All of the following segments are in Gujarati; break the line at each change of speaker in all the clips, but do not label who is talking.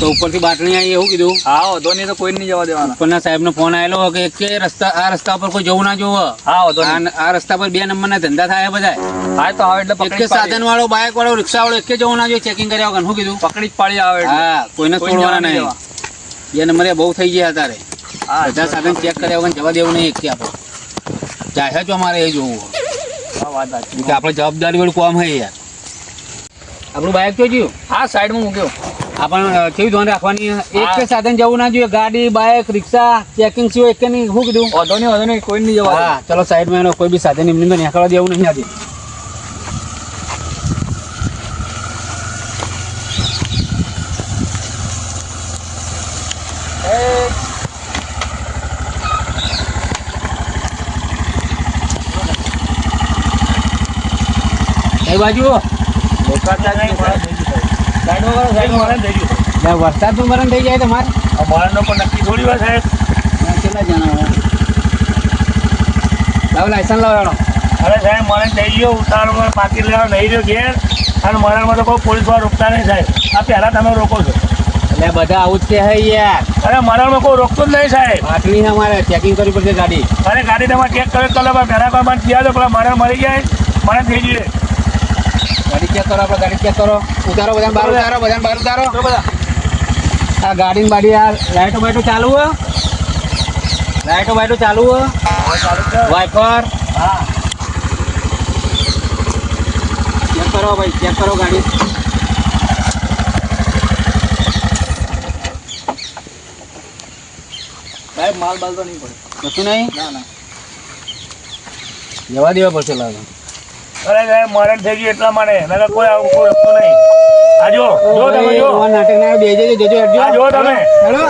તો ઉપરથી બાટલી આવી એવું કીધું.
હા વધો નહીં તો કોઈ નહીં જવા દેવાના.
ઉપરના સાહેબનો ફોન આવેલો કે કે રસ્તા આ રસ્તા પર કોઈ જવું ના જોવો
હા વધો
આ રસ્તા પર બે નંબરના ધંધા થાય બધા
હા તો આવે એટલે
એક સાધન વાળો બાઇક વાળો રિક્ષા વાળો એક જવું ના જોઈએ ચેકિંગ કર્યા વગર. શું કીધું?
પકડી જ પાડી આવે.
હા કોઈને
જવા નહીં
બે નંબરે બહુ થઈ ગયા
હા
બધા સાધન ચેક કર્યા વગર જવા દેવું નહીં એક આપણે. ચાહે જો અમારે એ જોવું. આપણે જવાબદારી વાળું કોમ હે યાર. આપણું બાઇક જોજ્યું
હા સાઈડમાં મૂક્યો.
આપણને કેવી ધોન રાખવાની? એક કે સાધન જવું ના જોઈએ. ગાડી બાઇક રિક્ષા ચેકિંગ સિવાય એક કે નહીં. શું કીધું?
વધો નહીં વધો નહીં કોઈ નહીં જવા
હા ચલો સાઈડમાં એનો કોઈ બી સાધન એમને તો નીકળવા દેવું નહીં આજે. કઈ બાજુ? વરસાદનું મરણ થઈ જાય તમારે
મરણ પણ નક્કી થોડી વાર સાહેબ
કેટલા જણા લાવ લાયસન્સ લાવવાનો.
અરે સાહેબ મરણ થઈ ગયો ઉતારમાં પાકી લેવા નહીં રહ્યો ઘેર. અને મરણમાં તો કોઈ પોલીસવાળા રોકતા નહીં સાહેબ આ પહેલાં તમે રોકો છો.
એટલે બધા આવું જ કે હે યાર.
અરે મરણમાં કોઈ રોકતું જ નહીં સાહેબ.
બાટલી છે અમારે ચેકિંગ કરવી પડશે ગાડી.
અરે ગાડી તમારે ચેક કરે તો પહેલાં પણ થયા તો પેલા મરણ મળી જાય. મરણ થઈ
ચેક કરો આપણે ગાડી ચેક કરો ઉતારો બધા બહાર ઉતારો બધા બહાર ઉતારો
બધા
આ ગાડી ને બાડી આ લાઈટો બાઈટો ચાલુ હો લાઈટો બાઈટો ચાલુ હો
ચાલુ છે
વાઇપર
હા
ચેક કરો ભાઈ ચેક કરો ગાડી
સાહેબ માલ બાલ તો નહીં પડે
કશું નહીં
ના ના
જવા દેવા પડશે લાગે
અરે મરણ થઈ ગયું એટલા માટે. નકર કોઈ આવું કોઈ રસ્તો નહીં. આજો જો જો તમે જો.
નાટક ના બે જજો જજો હેડજો.
જો તમે. હેલો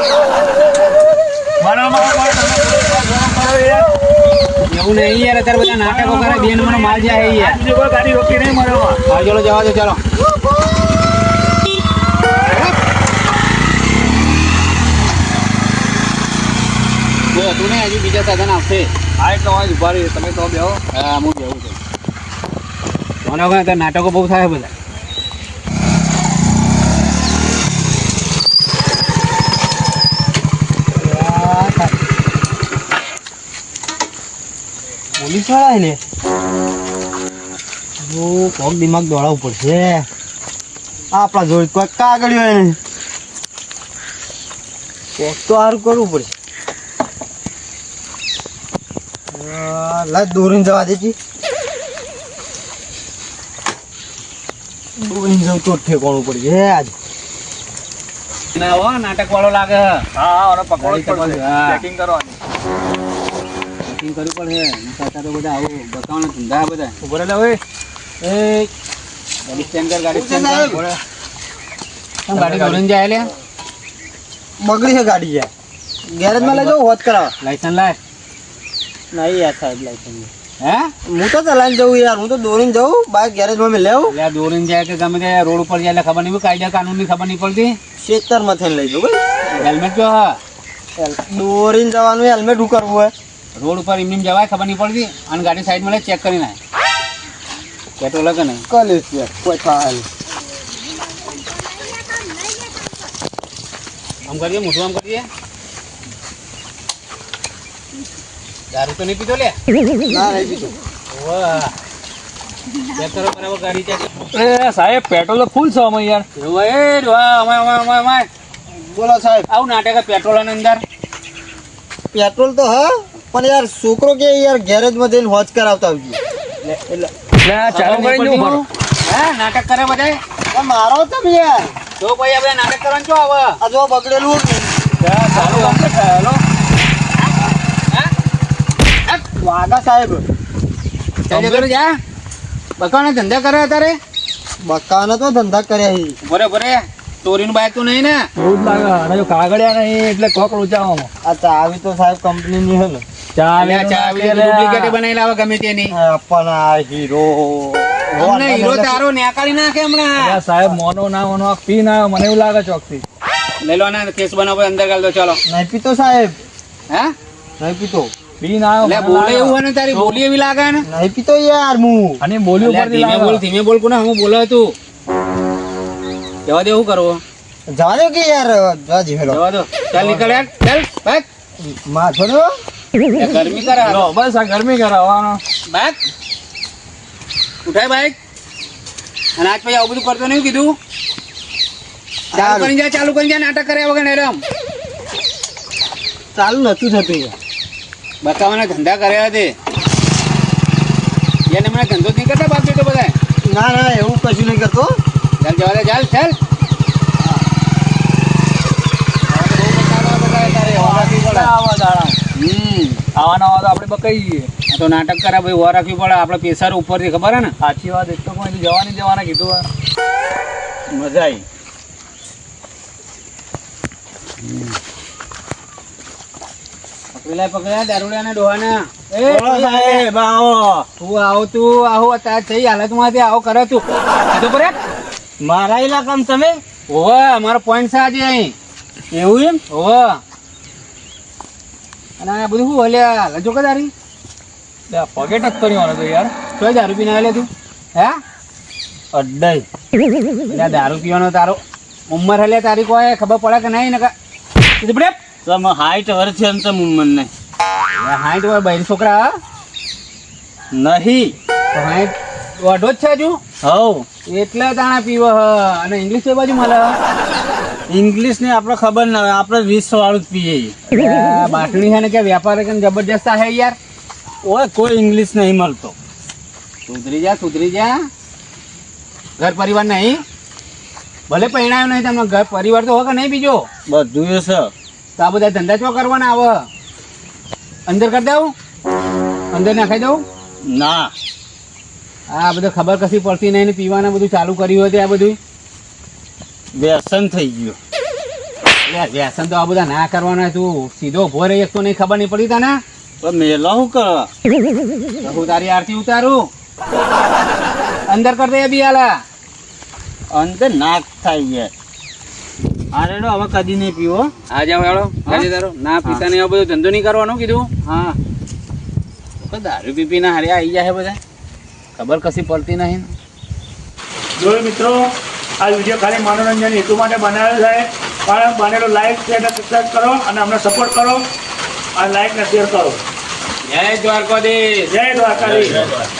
મારા.
એવું નહીં યાર અત્યારે બધા નાટકો કરે બેન મને માલ જાય યાર
બીજી કોઈ ગાડી રોકી નહીં મરણમાં
હા ચલો જવા દો ચાલો. તું નહીં હજુ બીજા સાધન આવશે
હા એટલે હોય ઊભા રહી તમે તો બેહો.
હા હું જવું છું. કોને કોને નાટકો બહુ થાય બધા.
પોલીસવાળા ને કોક દિમાગ દોડાવવું પડશે. આપણા જોડે કોઈ કાગળ હોય ને. કોક તો સારું કરવું પડશે. આ, દોરીને જવા દેજી. દોરીને જવું તો આજ.
ના હો નાટક વાળો લાગે.
હા હા પકડો. ચેકિંગ કરવાની.
ચેકિંગ કરવું પડે તો બધા આવું બતાવવાનું ધંધા બધા.
ઊભો રહે હવે
એ. ગાડી સ્ટેન્ડ કર ગાડી સ્ટેન્ડ. કર. ગાડી દોરીને જાય લે.
બગડી છે ગાડી યાર ગેરેજમાં લઈ જાઓ હોત કરાવવા.
લાયસન્સ લાય.
નહીં યાર સાહેબ લાયસન્સ
હે?
હું તો ચલાવીને જવું યાર હું તો દોરીને જવું બાઇક ગેરેજમાં મેં લેવું
એટલે દોરીને જાય કે ગમે તે રોડ ઉપર જાય એટલે ખબર નહીં કાયદા કાનૂનની ખબર નહીં પડતી.
ખેતરમાં થઈને લઈ જવું
હેલ્મેટ કયો હા?
દોરીને જવાનું હેલ્મેટ શું કરવું હોય.
રોડ ઉપર એમ જવાય ખબર નહીં પડતી. અને ગાડી સાઈડમાં લે ચેક કરી નાખે પેટ્રોલ લગે નહીં?
કલેશ યાર કોઈ થાય
આમ કરીએ મોટું આમ કરીએ. દારૂ તો નહીં પીધો લે?
ના નહીં પીધું.
વાહ. કરો
સાહેબ પેટ્રોલ તો ફૂલ છે અમે યાર.
બોલો સાહેબ.
આવું નાટક પેટ્રોલની અંદર?
પેટ્રોલ તો હા પણ યાર છોકરો કે યાર ગેરેજમાં જઈને હોજ કરાવતા આવજો. એટલે
ચાલુ કરીને જવું
હે નાટક કરે
બધા મારો તમે યાર.
જો ભાઈ હવે નાટક કરવાનું શું આવે?
આ જો બગડેલું.
ચાલુ. Complete
સાહેબ.
ચાલે કરો જા. બકાના ધંધા કરે અત્યારે?
બકાના તો ધંધા કરે
બરે બરે ચોરીનું બાઈક તો નહીં ને?
એવું જ લાગે અને જો કાગળિયા નહીં એટલે કોક રૂચાવામાં.
આ ચાવી તો સાહેબ કંપનીની છે ને.
અલ્યા ચાવી ડુપ્લિકેટ બનાવી લાવે ગમે તેની.
પણ આ હીરો
અમને હીરો તારો નેકાળી નાખે હમણાં.
સાહેબ મોનો ના મોનો આ પી ના મને એવું લાગે ચોકથી.
લઈ લો ને કેસ બનાવો અંદર ગાલ દો ચાલો.
નહીં પીતો સાહેબ.
હે?
નહીં પીતો.
પી ના
એટલે બોલે એવું હોય ને તારી બોલી એવી લાગે ને?
નહીં પીતો યાર હું.
અને બોલી
અલ્યા ધીમે બોલ ધીમે બોલ કોને? હું બોલો તું. જવા દે શું કરવો?
જવા દો કે યાર જવા દે હેલો.
જવા દો. ચાલ નીકળ યાર. ચાલ ભાગ
માથો ને
ગરમી કરે
બસ આ ગરમી કરાવવાનો
બાઈક ઉઠાય બાઈક અને આજ પછી આવું બધું કરતો નહીં કીધું. ચાલુ કરી જા ચાલુ કરી જા નાટક કર્યા વગર નેરમ
ચાલુ નતું થતું યાર.
બતાવવાના ધંધા કર્યા છે. એને મને ધંધો નહીં કરતા બાપ બેટો બધા
ના ના એવું કશું નહીં કરતો.
ચાલ જવા ચાલ ચાલ.
તો
નાટક કરે ભાઈ વાર રાખવી પડે. આપણે પ્રેશર ઉપરથી ખબર હે ને?
સાચી વાત એક તો કોઈ જવાની જવાના કીધું.
મજા આવી પકડેલા પકડેલા દારૂડિયા ડોહાના. એ
બોલો
તું આવો તું આવો તાર થઈ હાલતમાંથી આવો કરે તું. કીધું પર
મારા ઇલાકામાં તમે?
ઓવે અમારો પોઈન્ટ છે આજે અહીં.
એવું એમ?
ઓવે અને આ બધું શું હલ્યા લજો કે તારી
લે, આ પગે ટક્કર વાળો તો યાર.
કઈ દારૂ પીને હલે તું? હે?
અડ્ડાઈ.
દારૂ પીવાનો તારો ઉંમર હલે તારી કોઈ ખબર પડે કે નહીં? ને કા
તમે હાઈટ વર્ષ છે તો મને
હાઈટ વર બહેન છોકરા?
નહીં.
હાઈટ વાઢો જ છે હજુ?
હવ.
એટલે તાણા પીવો હ. અને ઇંગ્લિશ એ બાજુ મળે
ઇંગ્લિશ ને આપણે ખબર ના હોય. આપણે વીસ વાળું જ પીએ.
બાટણી છે ને કે વેપાર કે જબરજસ્ત છે યાર?
ઓય કોઈ ઇંગ્લિશ નહીં મળતો.
સુધરી જા સુધરી જા. ઘર પરિવાર નહીં. ભલે પહેણાયો નહીં તમને ઘર પરિવાર તો હોય કે નહીં બીજો?
બધું છે.
તો આ બધા ધંધા ચો કરવાના આવે અંદર કરી દઉં અંદર નાખાઈ દઉં?
ના.
આ બધું ખબર કશી પડતી નહીં પીવાના બધું ચાલુ કર્યું હતું આ બધું
વ્યસન થઈ ગયું.
વ્યસન તો આ બધા ના કરવાના તું. સીધો ઊભો રહી તો નહીં ખબર નહીં પડી તને?
પણ મેલો શું કરવા
હું તારી આરતી ઉતારું. અંદર કર દે બી આલા.
અંદર નાક થાય યાર અરે નો હવે કદી નહીં પીવો.
આ જાવ વાળો ગાડી તારો. ના પીતા નહીં આ બધો ધંધો નહીં કરવાનો કીધું.
હા.
તો દારૂ પી પીને હારે આવી જાય બધા. ખબર કશી પડતી નહીં.
જોયું મિત્રો આ વીડિયો ખાલી મનોરંજન હેતુ માટે બનાવેલ છે. પણ બનેલો લાઈક શેર અને સબસ્ક્રાઈબ કરો અને અમને સપોર્ટ કરો. અને લાઈક ને શેર કરો.
જય દ્વારકાધીશ.
જય દ્વારકાધીશ.